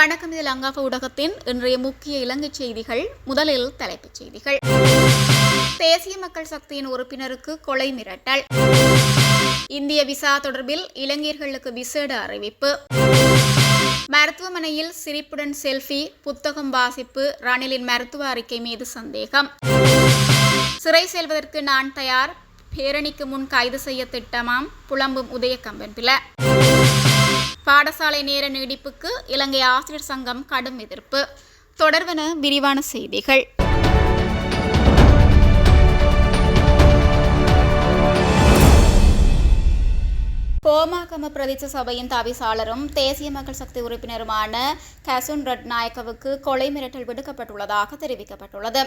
வணக்கம். இதில் அங்காக ஊடகத்தின் இன்றைய முக்கிய இலங்கை செய்திகள் முதலில் தலைப்புச் செய்திகள். தேசிய மக்கள் சக்தியின் உறுப்பினருக்கு கொலை மிரட்டல். இந்திய விசா தொடர்பில் இளைஞர்களுக்கு விசேட அறிவிப்பு. மருத்துவமனையில் சிரிப்புடன் செல்ஃபி புத்தகம் வாசிப்பு ரணிலின் மருத்துவ அறிக்கை மீது சந்தேகம். சிறை செல்வதற்கு நான் தயார் பேரணிக்கு முன் கைது செய்ய திட்டமாம் புலம்பும் உதயகம்பன் பில பாடசாலை நேர நீடிப்புக்கு இலங்கை ஆசிரியர் சங்கம் கடும் எதிர்ப்பு. தொடர்வன விரிவான செய்திகள். கோமாகம பிரதேச சபையின் தவிசாளரும் தேசிய மக்கள் சக்தி உறுப்பினருமான கசுன் ரட்நாயக்கவுக்கு கொலை மிரட்டல் விடுக்கப்பட்டுள்ளதாக தெரிவிக்கப்பட்டுள்ளது.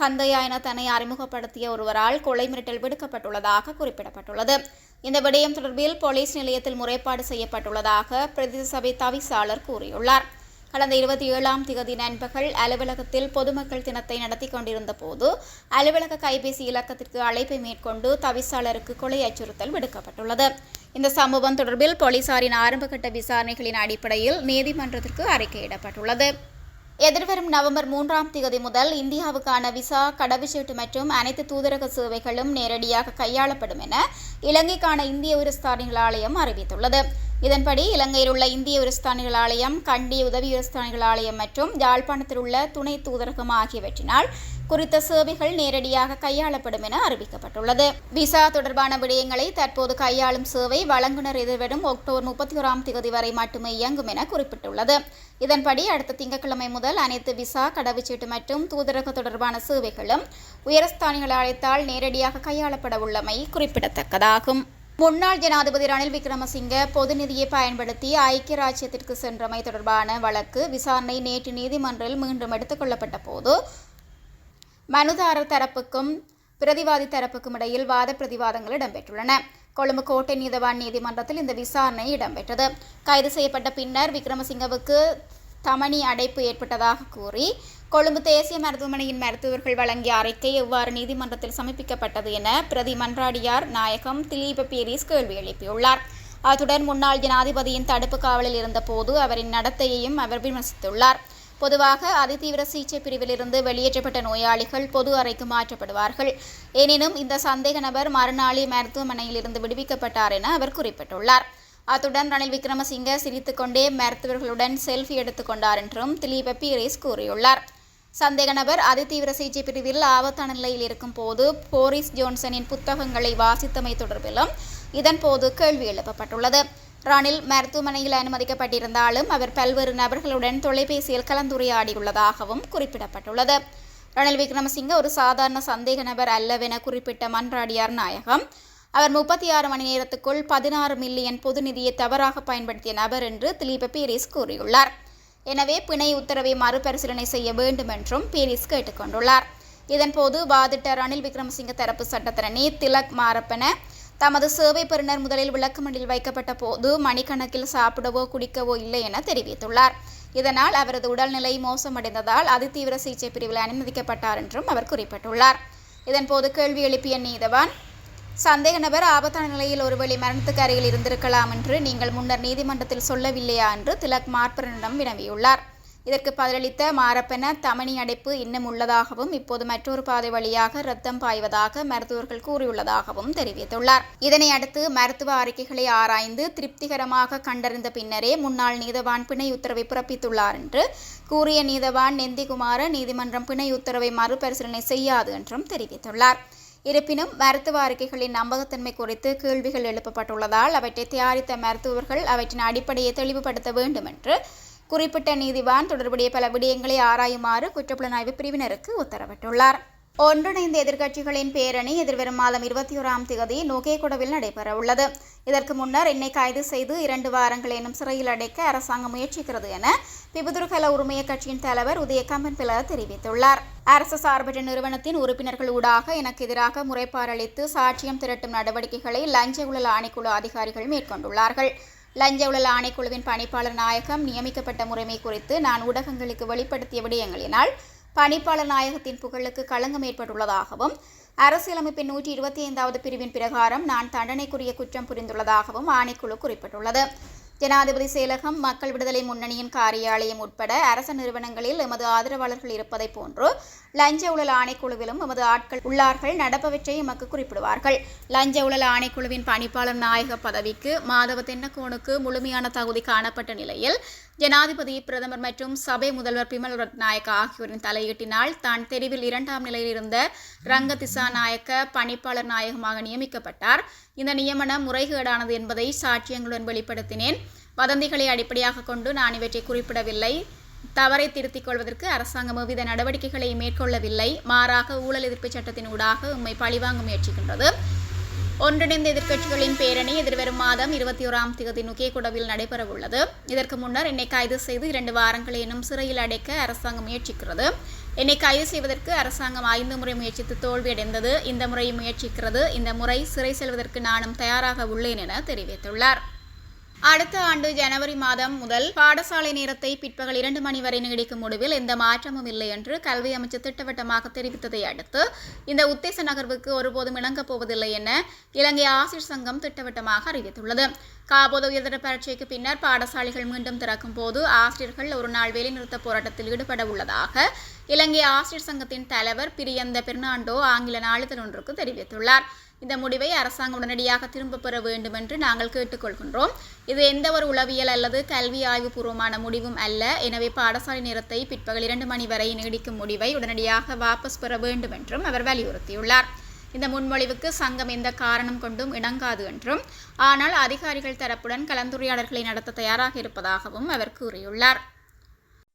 கந்தையா என தன்னை அறிமுகப்படுத்திய ஒருவரால் கொலை மிரட்டல் விடுக்கப்பட்டுள்ளதாக குறிப்பிடப்பட்டுள்ளது. இந்த விடயம் தொடர்பில் போலீஸ் நிலையத்தில் முறைப்பாடு செய்யப்பட்டுள்ளதாக பிரதேச சபை தவிசாளர் கூறியுள்ளார். கடந்த இருபத்தி ஏழாம் திகதி நண்பகல் அலுவலகத்தில் பொதுமக்கள் தினத்தை நடத்தி கொண்டிருந்த போது அலுவலக கைபேசி இலக்கத்திற்கு அழைப்பை மேற்கொண்டு தவிசாளருக்கு கொலை அச்சுறுத்தல் விடுக்கப்பட்டுள்ளது. இந்த சம்பவம் தொடர்பில் போலீசாரின் ஆரம்பகட்ட விசாரணைகளின் அடிப்படையில் நீதிமன்றத்திற்கு அறிக்கையிடப்பட்டுள்ளது. எதிர்வரும் நவம்பர் மூன்றாம் தேதி முதல் இந்தியாவுக்கான விசா கடவுச்சீட்டு மற்றும் அனைத்து தூதரக சேவைகளும் நேரடியாக கையாளப்படும் என இலங்கைக்கான இந்திய உயர்ஸ்தானிகள் ஆலயம் அறிவித்துள்ளது. இதன்படி இலங்கையில் உள்ள இந்திய விருஸ்தானிகள் ஆலயம் கண்டி உதவி விருஸ்தானிகள் ஆலயம் மற்றும் யாழ்ப்பாணத்தில் உள்ள துணை தூதரகம் ஆகியவற்றினால் குறித்த சேவைகள் நேரடியாக கையாளப்படும் என அறிவிக்கப்பட்டுள்ளது. விசா தொடர்பான விடயங்களை தற்போது கையாளும் சேவை வழங்குனர் எதிர்வரும் அக்டோபர் முப்பத்தி ஓராம் தேதி வரை மட்டுமே இயங்கும் என குறிப்பிட்டுள்ளது. இதன்படி அடுத்த திங்கட்கிழமை முதல் அனைத்து விசா கடவுச்சீட்டு மற்றும் தூதரக தொடர்பான சேவைகளும் உயரஸ்தானிகள் அழைத்தால் நேரடியாக கையாளப்பட உள்ளமை குறிப்பிடத்தக்கதாகும். முன்னாள் ஜனாதிபதி ரணில் விக்ரமசிங்க பொது நிதியை பயன்படுத்தி ஐக்கிய ராஜ்யத்திற்கு சென்றமை தொடர்பான வழக்கு விசாரணை நேற்று நீதிமன்றில் மீண்டும் எடுத்துக் கொள்ளப்பட்ட போது மனுதாரர் தரப்புக்கும் பிரதிவாதி தரப்புக்கும் இடையில் வாத பிரதிவாதங்கள் இடம்பெற்றுள்ளன. கொழும்பு கோட்டை நீதவான் நீதிமன்றத்தில் இந்த விசாரணை இடம்பெற்றது. கைது செய்யப்பட்ட பின்னர் விக்ரமசிங்கவுக்கு தமணி அடைப்பு ஏற்பட்டதாக கூறி கொழும்பு தேசிய மருத்துவமனையின் மருத்துவர்கள் வழங்கிய அறிக்கை எவ்வாறு நீதிமன்றத்தில் சமர்ப்பிக்கப்பட்டது என பிரதி மன்றாடியார் நாயகம் திலீப பீரிஸ் கேள்வி எழுப்பியுள்ளார். அத்துடன் முன்னாள் ஜனாதிபதியின் தடுப்பு காவலில் இருந்தபோது அவரின் நடத்தையையும் அவர் விமர்சித்துள்ளார். பொதுவாக அதிதீவிர சிகிச்சை பிரிவிலிருந்து வெளியேற்றப்பட்ட நோயாளிகள் பொது அறைக்கு மாற்றப்படுவார்கள். எனினும் இந்த சந்தேக நபர் மறுநாளி மருத்துவமனையில் இருந்து விடுவிக்கப்பட்டார் என அவர் குறிப்பிட்டுள்ளார். அத்துடன் ரணில் விக்ரமசிங்க சிரித்துக்கொண்டே மருத்துவர்களுடன் செல்ஃபி எடுத்துக்கொண்டார் என்றும் திலீப பீரேஸ் கூறியுள்ளார். சந்தேக நபர் அதிதீவிர சிகிச்சை பிரிவில் ஆபத்தான நிலையில் இருக்கும் போது போரிஸ் ஜோன்சனின் புத்தகங்களை வாசித்தமை தொடர்பிலும் இதன்போது கேள்வி எழுப்பப்பட்டுள்ளது. ரணில் மருத்துவமனையில் அனுமதிக்கப்பட்டிருந்தாலும் அவர் பல்வேறு நபர்களுடன் தொலைபேசியில் கலந்துரையாடியுள்ளதாகவும் குறிப்பிடப்பட்டுள்ளது. ரணில் விக்ரமசிங்க ஒரு சாதாரண சந்தேக நபர் அல்லவென குறிப்பிட்ட மன்றாடியார் நாயகம் அவர் முப்பத்தி ஆறு மணி நேரத்துக்குள் பதினாறு மில்லியன் பொது நிதியை தவறாக பயன்படுத்திய நபர் என்று திலீப பீரிஸ் கூறியுள்ளார். எனவே பிணை உத்தரவை மறுபரிசீலனை செய்ய வேண்டும் என்றும் பீரிஸ் கேட்டுக்கொண்டுள்ளார் இதன்போது வாதிட்ட ரணில் விக்ரமசிங்க தரப்பு சட்டத்தரணி திலக் மாரப்பன தமது சேவை பெறுநர் முதலில் விளக்கமண்டில் வைக்கப்பட்ட போது மணிக்கணக்கில் சாப்பிடவோ குடிக்கவோ இல்லை என தெரிவித்துள்ளார். இதனால் அவரது உடல்நிலை மோசமடைந்ததால் அதிதீவிர சிகிச்சை பிரிவில் அனுமதிக்கப்பட்டார் என்றும் அவர் குறிப்பிட்டுள்ளார். இதன்போது கேள்வி எழுப்பிய நீதவான் சந்தேக நபர் ஆபத்தான நிலையில் ஒருவேளை மரணத்துக்கு அருகில் இருந்திருக்கலாம் என்று நீங்கள் முன்னர் நீதிமன்றத்தில் சொல்லவில்லையா என்று திலக் மார்பரனிடம் வினவியுள்ளார். இதற்கு பதிலளித்த மாரப்பன தமணி அடைப்பு இன்னும் உள்ளதாகவும் இப்போது மற்றொரு பாதை வழியாக ரத்தம் பாய்வதாக மருத்துவர்கள் கூறியுள்ளதாகவும் தெரிவித்துள்ளார். இதனை அடுத்து மருத்துவ அறிக்கைகளை ஆராய்ந்து திருப்திகரமாக கண்டறிந்த பின்னரே முன்னாள் நீதவான் பிணை உத்தரவை பிறப்பித்துள்ளார் என்று கூறிய நீதவான் நெந்திகுமார நீதிமன்றம் பிணை உத்தரவை மறுபரிசீலனை செய்யாது என்றும் தெரிவித்துள்ளார். இருப்பினும் மருத்துவ அறிக்கைகளின் நம்பகத்தன்மை குறித்து கேள்விகள் எழுப்பப்பட்டுள்ளதால் அவற்றை தயாரித்த மருத்துவர்கள் அவற்றின் அடிப்படையை தெளிவுபடுத்த வேண்டும் என்று குறிப்பிட்ட நீதிவான் தொடர்புடைய பல விடயங்களை ஆராயுமாறு குற்றப்புலனாய்வு பிரிவினருக்கு உத்தரவிட்டுள்ளார். ஒன்றிணைந்த எதிர்க்கட்சிகளின் பேரணி எதிர்வரும் மாதம் இருபத்தி ஓராம் தேதி நுகேகுடவில் நடைபெறவுள்ளது. இதற்கு முன்னர் என்னை கைது செய்து இரண்டு வாரங்கள் எனும் சிறையில் அடைக்க அரசாங்கம் முயற்சிக்கிறது என பிபுதுர்கல உரிமைய கட்சியின் தலைவர் உதயகம்பன் பில தெரிவித்துள்ளார். அரசு சார்பற்ற நிறுவனத்தின் உறுப்பினர்கள் ஊடாக எனக்கு எதிராக முறைப்பாரளித்து சாட்சியம் திரட்டும் நடவடிக்கைகளை லஞ்ச ஊழல் ஆணைக்குழு அதிகாரிகள் மேற்கொண்டுள்ளார்கள். லஞ்ச ஊழல் ஆணைக்குழுவின் பணிப்பாளர் நாயகம் நியமிக்கப்பட்ட முறைமை குறித்து நான் ஊடகங்களுக்கு வெளிப்படுத்திய விடயங்களினால் பணிப்பாளர் நாயகத்தின் புகழுக்கு களங்கம் ஏற்பட்டுள்ளதாகவும் அரசியலமைப்பின் நூற்றி இருபத்தி ஐந்தாவது பிரிவின் பிரகாரம் நான் தண்டனைக்குரிய குற்றம் புரிந்துள்ளதாகவும் ஆணைக்குழு குறிப்பிட்டுள்ளது. ஜனாதிபதி செயலகம் மக்கள் விடுதலை முன்னணியின் காரியாலயம் உட்பட அரச நிறுவனங்களில் எமது ஆதரவாளர்கள் இருப்பதைப் போன்று லஞ்ச ஊழல் ஆணைக்குழுவிலும் எமது ஆட்கள் உள்ளார்கள் நடப்பவற்றை எமக்கு குறிப்பிடுவார்கள். லஞ்ச ஊழல் ஆணைக்குழுவின் பணிப்பாளர் நாயக பதவிக்கு மாதவ தென்னக்கோனுக்கு முழுமையான தகுதி காணப்பட்ட நிலையில் ஜனாதிபதி பிரதமர் மற்றும் சபை முதல்வர் பிமல் ரத்நாயக்க ஆகியோரின் தலையீட்டினால் தான் தெரிவில் இரண்டாம் நிலையில் இருந்த ரங்க திசா நாயக்க பணிப்பாளர் நாயகமாக நியமிக்கப்பட்டார். இந்த நியமனம் முறைகேடானது என்பதை சாட்சியங்களுடன் வெளிப்படுத்தினேன். வதந்திகளை அடிப்படையாக கொண்டு நான் இவற்றை குறிப்பிடவில்லை. தவறை திருத்திக் கொள்வதற்கு அரசாங்கம் எவ்வித நடவடிக்கைகளை மேற்கொள்ளவில்லை. மாறாக ஊழல் எதிர்ப்பு சட்டத்தின் ஊடாக உண்மை பழிவாங்க முயற்சிக்கின்றது. ஒன்றிணைந்த எதிர்க்கட்சிகளின் பேரணி எதிர்வரும் மாதம் இருபத்தி ஓராம் தேதி நுகேகுடவில் நடைபெறவுள்ளது. இதற்கு முன்னர் என்னை கைது செய்து இரண்டு வாரங்களேனும் சிறையில் அடைக்க அரசாங்கம் முயற்சிக்கிறது. என்னை கைது செய்வதற்கு அரசாங்கம் ஐந்து முறை முயற்சித்து தோல்வியடைந்தது. இந்த முறை முயற்சிக்கிறது. இந்த முறை சிறை செல்வதற்கு நானும் தயாராக உள்ளேன் என தெரிவித்துள்ளார். அடுத்த ஆண்டு ஜனவரி மாதம் முதல் பாடசாலை நேரத்தை பிற்பகல் இரண்டு மணி வரை நீடிக்கும் முடிவில் எந்த மாற்றமும் இல்லை என்று கல்வி அமைச்சர் திட்டவட்டமாக தெரிவித்ததை அடுத்து இந்த உத்தேச நகர்வுக்கு ஒருபோதும் இணங்கப் போவதில்லை என இலங்கை ஆசிரியர் சங்கம் திட்டவட்டமாக அறிவித்துள்ளது. காபோத உயர்தர பரீட்சைக்கு பின்னர் பாடசாலைகள் மீண்டும் திறக்கும் போது ஆசிரியர்கள் ஒரு நாள் வேலைநிறுத்த போராட்டத்தில் ஈடுபட உள்ளதாக இலங்கை ஆசிரியர் சங்கத்தின் தலைவர் பிரியந்த பெர்னாண்டோ ஆங்கில நாளிதழ் ஒன்றுக்கு தெரிவித்துள்ளார். இந்த முடிவை அரசாங்கம் உடனடியாக திரும்பப் பெற வேண்டும் என்று நாங்கள் கேட்டுக்கொள்கின்றோம். இது எந்த ஒரு உளவியல் அல்லது கல்வி ஆய்வுபூர்வமான முடிவும் அல்ல. எனவே பாடசாலை நேரத்தை பிற்பகல் இரண்டு மணி வரை நீடிக்கும் முடிவை உடனடியாக வாபஸ் பெற வேண்டும் என்றும் அவர் வலியுறுத்தியுள்ளார். இந்த முன்மொழிவுக்கு சங்கம் எந்த காரணம் கொண்டும் இணங்காது என்றும் ஆனால் அதிகாரிகள் தரப்புடன் கலந்துரையாடல்களை நடத்த தயாராக இருப்பதாகவும் அவர் கூறியுள்ளார்.